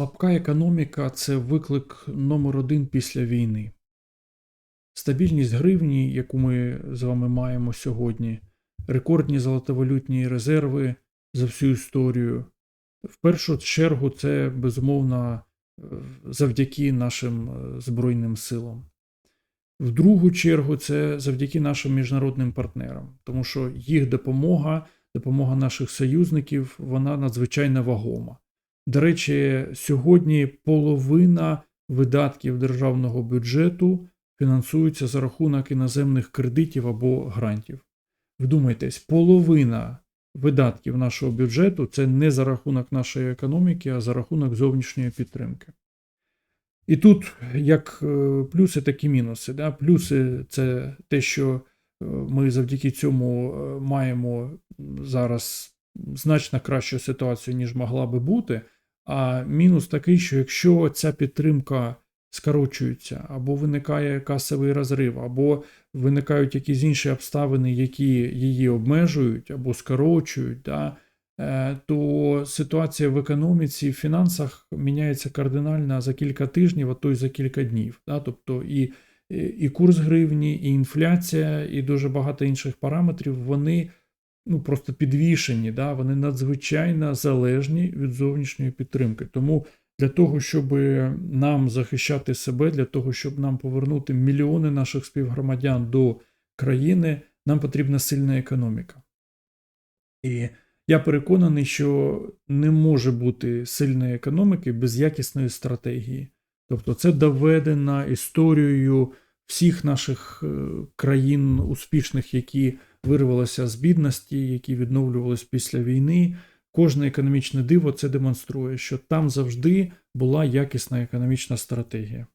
Слабка економіка це виклик номер один після війни. Стабільність гривні, яку ми з вами маємо сьогодні, рекордні золотовалютні резерви за всю історію. В першу чергу це безумовно завдяки нашим е, Збройним силам. В другу чергу це завдяки нашим міжнародним партнерам, тому що їх допомога, допомога наших союзників, вона надзвичайно вагома. До речі, сьогодні половина видатків державного бюджету фінансується за рахунок іноземних кредитів або грантів. Вдумайтесь, половина видатків нашого бюджету це не за рахунок нашої економіки, а за рахунок зовнішньої підтримки. І тут як е, плюси, так і мінуси. Да? Плюси це те, що е, ми завдяки цьому е, маємо зараз значно кращу ситуацію, ніж могла би бути. А мінус такий, що якщо ця підтримка скорочується, або виникає касовий розрив, або виникають якісь інші обставини, які її обмежують або скорочують, да, е, то ситуація в економіці в фінансах міняється кардинально за кілька тижнів, а то й за кілька днів. Да, Тобто і, і курс гривні, і інфляція, і дуже багато інших параметрів, вони ну, просто підвішені, да, вони надзвичайно залежні від зовнішньої підтримки. Тому для того, щоб нам захищати себе, для того, щоб нам повернути мільйони наших співгромадян до країни, нам потрібна сильна економіка. І я переконаний, що не може бути сильної економіки без якісної стратегії. Тобто, це доведено історією всіх наших е, країн успішних, які вирвалися з бідності, які відновлювалися після війни. Кожне економічне диво це демонструє, що там завжди була якісна економічна стратегія.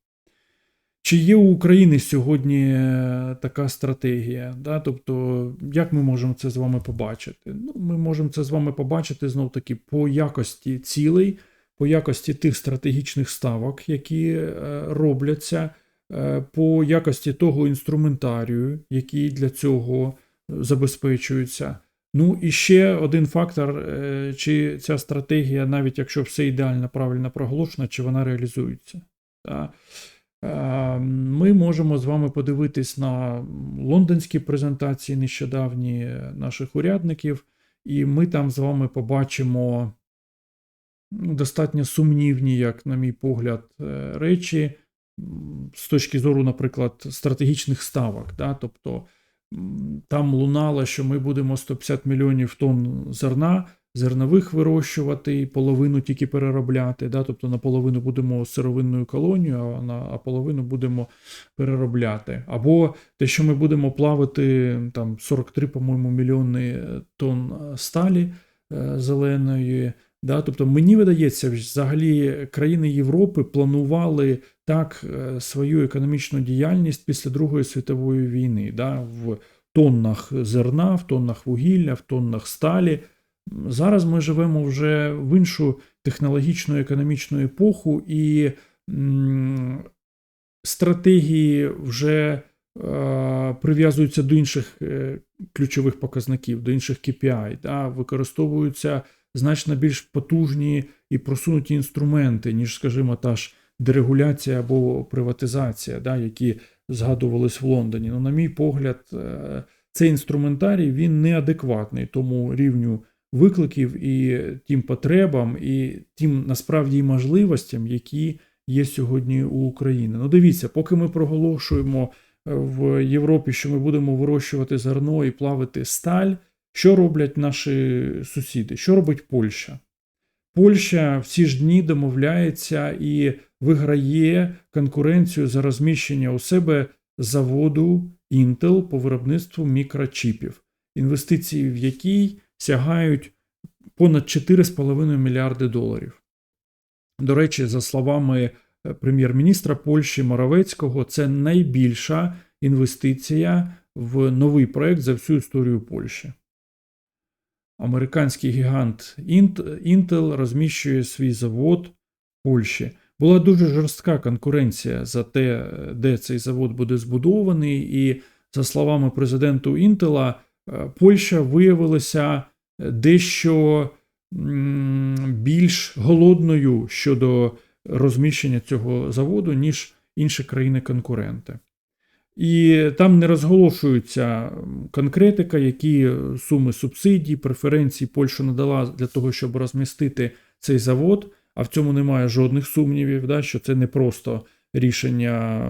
Чи є у України сьогодні е, така стратегія? Да? Тобто, як ми можемо це з вами побачити? Ну, Ми можемо це з вами побачити знов таки по якості цілей, по якості тих стратегічних ставок, які е, робляться, е, по якості того інструментарію, який для цього забезпечуються. Ну і ще один фактор, е, чи ця стратегія, навіть якщо все ідеально правильно проголошено, чи вона реалізується. Е, ми можемо з вами подивитись на лондонські презентації нещодавні наших урядників, і ми там з вами побачимо ну, достатньо сумнівні, як, на мій погляд, е, речі з точки зору, наприклад, стратегічних ставок. Да? Тобто там лунало, що ми будемо 150 мільйонів тонн зерна, зернових вирощувати, і половину тільки переробляти. Да? Тобто наполовину будемо сировинною колонією, а на а половину будемо переробляти. Або те, що ми будемо плавити там 43, по-моєму, мільйони тонн сталі е, зеленої. Да? Тобто, мені видається, взагалі країни Європи планували так е, свою економічну діяльність після Другої світової війни, да? в тоннах зерна, в тоннах вугілля, в тоннах сталі. Зараз ми живемо вже в іншу технологічну економічну епоху, і м, стратегії вже е, прив'язуються до інших е, ключових показників, до інших KPI, да? використовуються значно більш потужні і просунуті інструменти, ніж, скажімо, та ж дерегуляція або приватизація, да, які згадувались в Лондоні. Ну, на мій погляд, е, цей інструментарій він неадекватний тому рівню викликів і тим потребам, і тим насправді можливостям, які є сьогодні у України. Ну, дивіться, поки ми проголошуємо е, в Європі, що ми будемо вирощувати зерно і плавити сталь. Що роблять наші сусіди? Що робить Польща? Польща в ці ж дні домовляється і виграє конкуренцію за розміщення у себе заводу Intel по виробництву мікрочіпів, інвестиції в який сягають понад 4,5 мільярди доларів. До речі, за словами е, прем'єр-міністра Польщі Моровецького, це найбільша інвестиція в новий проект за всю історію Польщі американський гігант Intel розміщує свій завод в Польщі. Була дуже жорстка конкуренція за те, де цей завод буде збудований, і, за словами президенту Інтела, Польща виявилася дещо більш голодною щодо розміщення цього заводу, ніж інші країни-конкуренти. І там не розголошується конкретика, які суми субсидій, преференцій Польща надала для того, щоб розмістити цей завод. А в цьому немає жодних сумнівів, да, що це не просто рішення,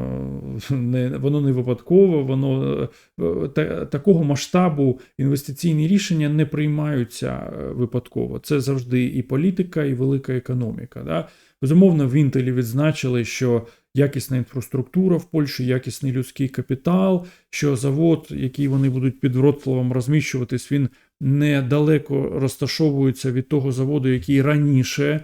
не, воно не випадково, воно е, та, такого масштабу інвестиційні рішення не приймаються е, випадково. Це завжди і політика, і велика економіка. Да. Безумовно, в Інтелі відзначили, що якісна інфраструктура в Польщі, якісний людський капітал, що завод, який вони будуть під Вроцлавом розміщуватись, він недалеко розташовується від того заводу, який раніше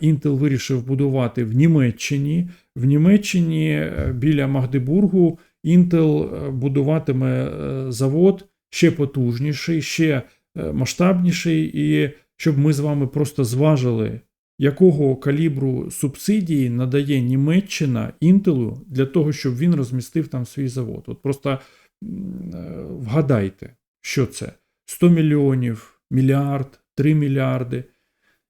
Інтел вирішив будувати в Німеччині. В Німеччині е, біля Магдебургу Інтел будуватиме е, завод ще потужніший, ще е, масштабніший, і щоб ми з вами просто зважили, якого калібру субсидії надає Німеччина Інтелу для того, щоб він розмістив там свій завод. От просто вгадайте, що це: 100 мільйонів, мільярд, 3 мільярди.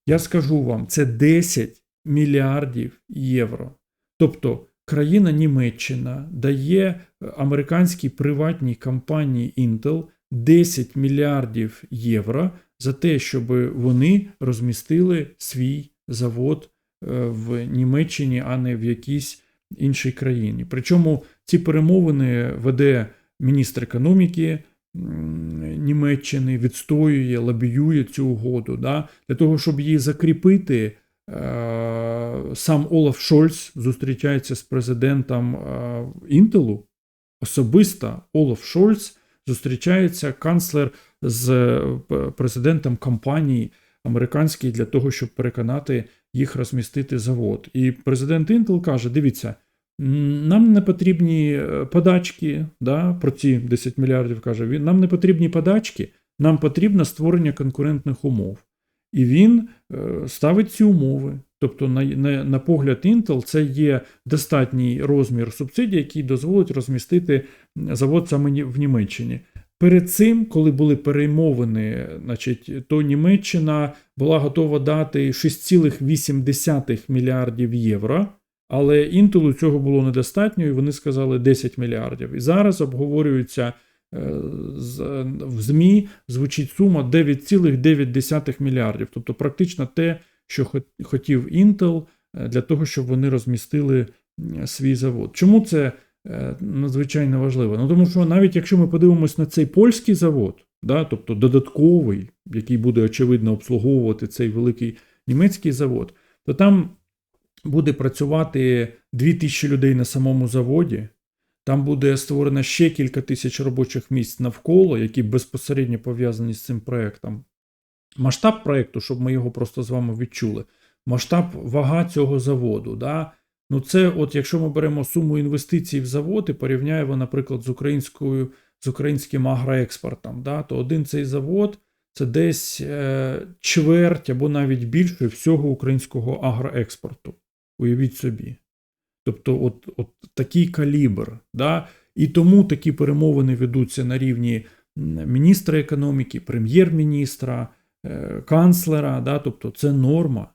Я скажу вам, це 10 мільярдів євро. Тобто країна Німеччина дає американській приватній компанії Intel 10 мільярдів євро за те, щоб вони розмістили свій завод е, в Німеччині, а не в якійсь іншій країні. Причому ці перемовини веде міністр економіки. Німеччини відстоює, лобіює цю угоду. Да? Для того, щоб її закріпити, е, сам Олаф Шольц зустрічається з президентом е, Інтелу. Особисто Олаф Шольц зустрічається канцлер з президентом компанії американської для того, щоб переконати їх розмістити завод. І президент Інтел каже: дивіться. Нам не потрібні е, подачки, да, про ці 10 мільярдів каже він. Нам не потрібні подачки, нам потрібно створення конкурентних умов. І він е, ставить ці умови. Тобто, на, на, на погляд Intel, це є достатній розмір субсидій, який дозволить розмістити завод саме в Німеччині. Перед цим, коли були перемовини, значить, то Німеччина була готова дати 6,8 мільярдів євро. Але інтелу цього було недостатньо, і вони сказали 10 мільярдів. І зараз обговорюється е, в ЗМІ звучить сума 9,9 мільярдів. Тобто, практично те, що хотів Intel е, для того, щоб вони розмістили свій завод. Чому це надзвичайно важливо? Ну тому що навіть якщо ми подивимось на цей польський завод, да, тобто додатковий, який буде очевидно обслуговувати цей великий німецький завод, то там буде працювати 2000 людей на самому заводі. Там буде створено ще кілька тисяч робочих місць навколо, які безпосередньо пов'язані з цим проєктом. Масштаб проєкту, щоб ми його просто з вами відчули. Масштаб вага цього заводу. Да? Ну це, от якщо ми беремо суму інвестицій в завод і порівняємо, наприклад, з українською, з українським агроекспортом, да? то один цей завод це десь е, чверть або навіть більше всього українського агроекспорту. Уявіть собі. Тобто, от от такий калібр. Да? І тому такі перемовини ведуться на рівні міністра економіки, прем'єр-міністра, е, канцлера. Да? Тобто, це норма.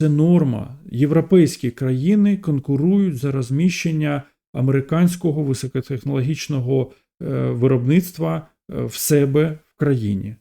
Це норма. Європейські країни конкурують за розміщення американського високотехнологічного е, виробництва е, в себе в країні.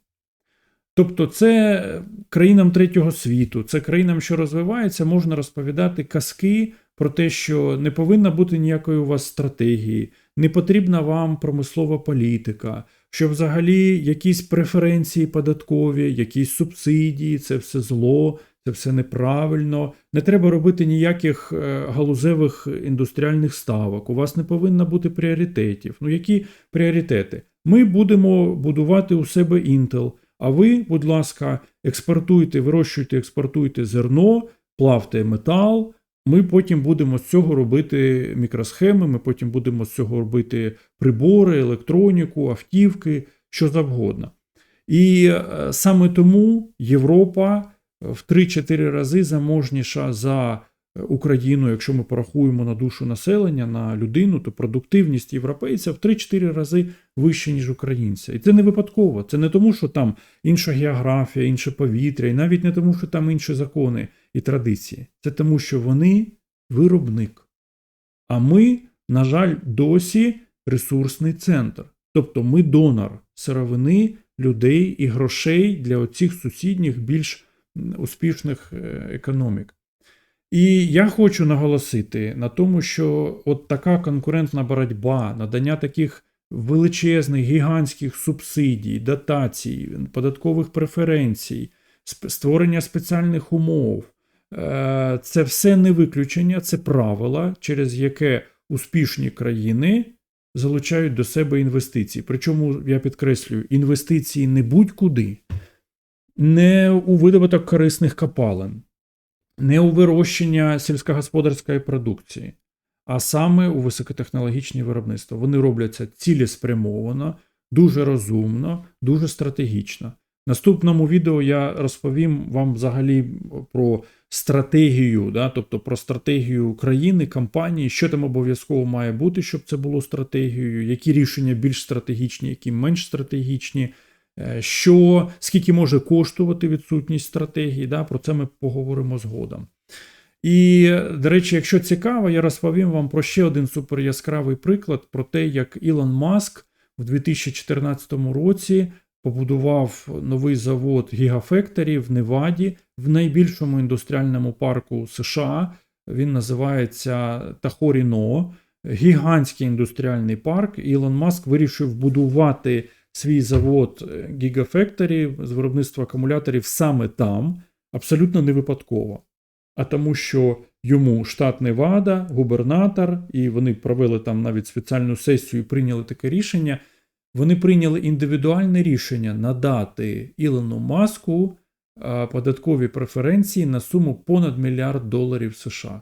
Тобто, це країнам третього світу, це країнам, що розвиваються, можна розповідати казки про те, що не повинна бути ніякої у вас стратегії, не потрібна вам промислова політика, що взагалі якісь преференції податкові, якісь субсидії, це все зло, це все неправильно. Не треба робити ніяких е, галузевих індустріальних ставок. У вас не повинно бути пріоритетів. Ну, які пріоритети? Ми будемо будувати у себе Intel. А ви, будь ласка, експортуйте, вирощуйте, експортуйте зерно, плавте метал. Ми потім будемо з цього робити мікросхеми, ми потім будемо з цього робити прибори, електроніку, автівки, що завгодно. І е, саме тому Європа в 3-4 рази заможніша за Україну, якщо ми порахуємо на душу населення, на людину, то продуктивність європейця в 3-4 рази вища, ніж українця. І це не випадково. Це не тому, що там інша географія, інше повітря, і навіть не тому, що там інші закони і традиції. Це тому, що вони виробник. А ми, на жаль, досі ресурсний центр. Тобто ми донор сировини, людей і грошей для оцих сусідніх більш успішних е, економік. І я хочу наголосити на тому, що от така конкурентна боротьба, надання таких величезних гігантських субсидій, дотацій, податкових преференцій, створення спеціальних умов. Е, це все не виключення, це правила, через яке успішні країни залучають до себе інвестиції. Причому я підкреслюю, інвестиції не будь-куди, не у видобуток корисних копалин, не у вирощення сільськогосподарської продукції, а саме у високотехнологічні виробництва. Вони робляться цілеспрямовано, дуже розумно, дуже стратегічно. Наступному відео я розповім вам взагалі про стратегію, да, тобто про стратегію країни, компанії, що там обов'язково має бути, щоб це було стратегією, які рішення більш стратегічні, які менш стратегічні, що скільки може коштувати відсутність стратегії. Да, Про це ми поговоримо згодом. І, до речі, якщо цікаво, я розповім вам про ще один суперяскравий приклад про те, як Ілон Маск в 2014 році побудував новий завод Gigafactory в Неваді в найбільшому індустріальному парку США. Він називається Тахоріно, гігантський індустріальний парк. Ілон Маск вирішив будувати свій завод Gigafactory з виробництва акумуляторів саме там, абсолютно не випадково. А тому, що йому штат Невада, губернатор, і вони провели там навіть спеціальну сесію і прийняли таке рішення. Вони прийняли індивідуальне рішення надати Ілону Маску податкові преференції на суму понад мільярд доларів США.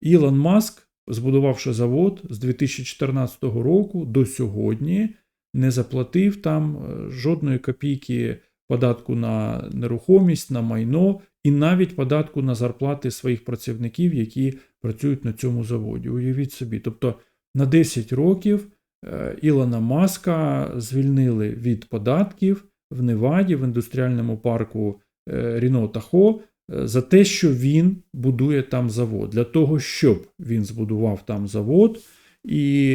Ілон Маск, збудувавши завод з 2014 року до сьогодні, не заплатив там е, жодної копійки податку на нерухомість, на майно і навіть податку на зарплати своїх працівників, які працюють на цьому заводі. Уявіть собі, тобто на 10 років. Е, Ілона Маска звільнили від податків в Неваді, в індустріальному парку е, Ріно Тахо за те, що він будує там завод. Для того, щоб він збудував там завод і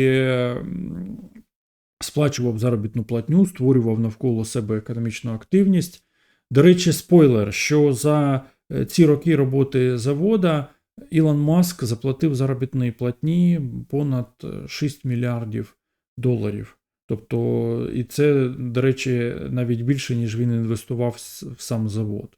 сплачував заробітну платню, створював навколо себе економічну активність. До речі, спойлер, що за ці роки роботи завода Ілон Маск заплатив заробітної платні понад 6 мільярдів доларів. Тобто, і це, до речі, навіть більше, ніж він інвестував в сам завод.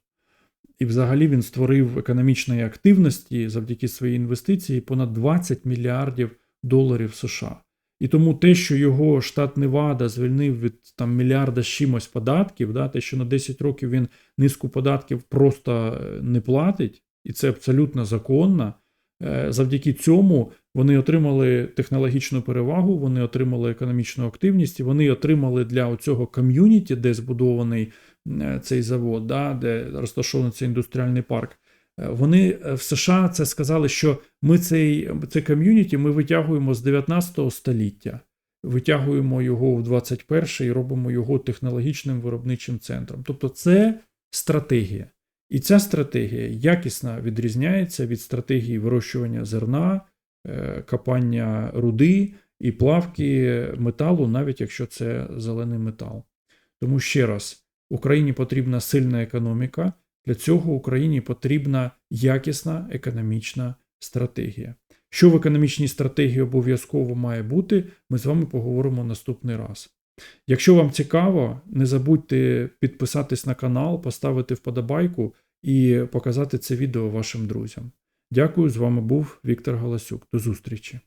І взагалі він створив економічної активності завдяки своїй інвестиції понад 20 мільярдів доларів США. І тому те, що його штат Невада звільнив від там мільярда з чимось податків, да, те, що на 10 років він низку податків просто е, не платить, і це абсолютно законно. Е, завдяки цьому вони отримали технологічну перевагу, вони отримали економічну активність, і вони отримали для цього ком'юніті, де збудований е, цей завод, да, де розташований цей індустріальний парк. Е, вони в США це сказали, що ми цей цей ком'юніті ми витягуємо з 19 століття, витягуємо його в 21 і робимо його технологічним виробничим центром. Тобто, це стратегія. І ця стратегія якісно відрізняється від стратегії вирощування зерна, е, копання руди і плавки металу, навіть якщо це зелений метал. Тому ще раз, Україні потрібна сильна економіка, для цього Україні потрібна якісна економічна стратегія. Що в економічній стратегії обов'язково має бути, ми з вами поговоримо наступний раз. Якщо вам цікаво, не забудьте підписатись на канал, поставити вподобайку і показати це відео вашим друзям. Дякую, з вами був Віктор Галасюк. До зустрічі!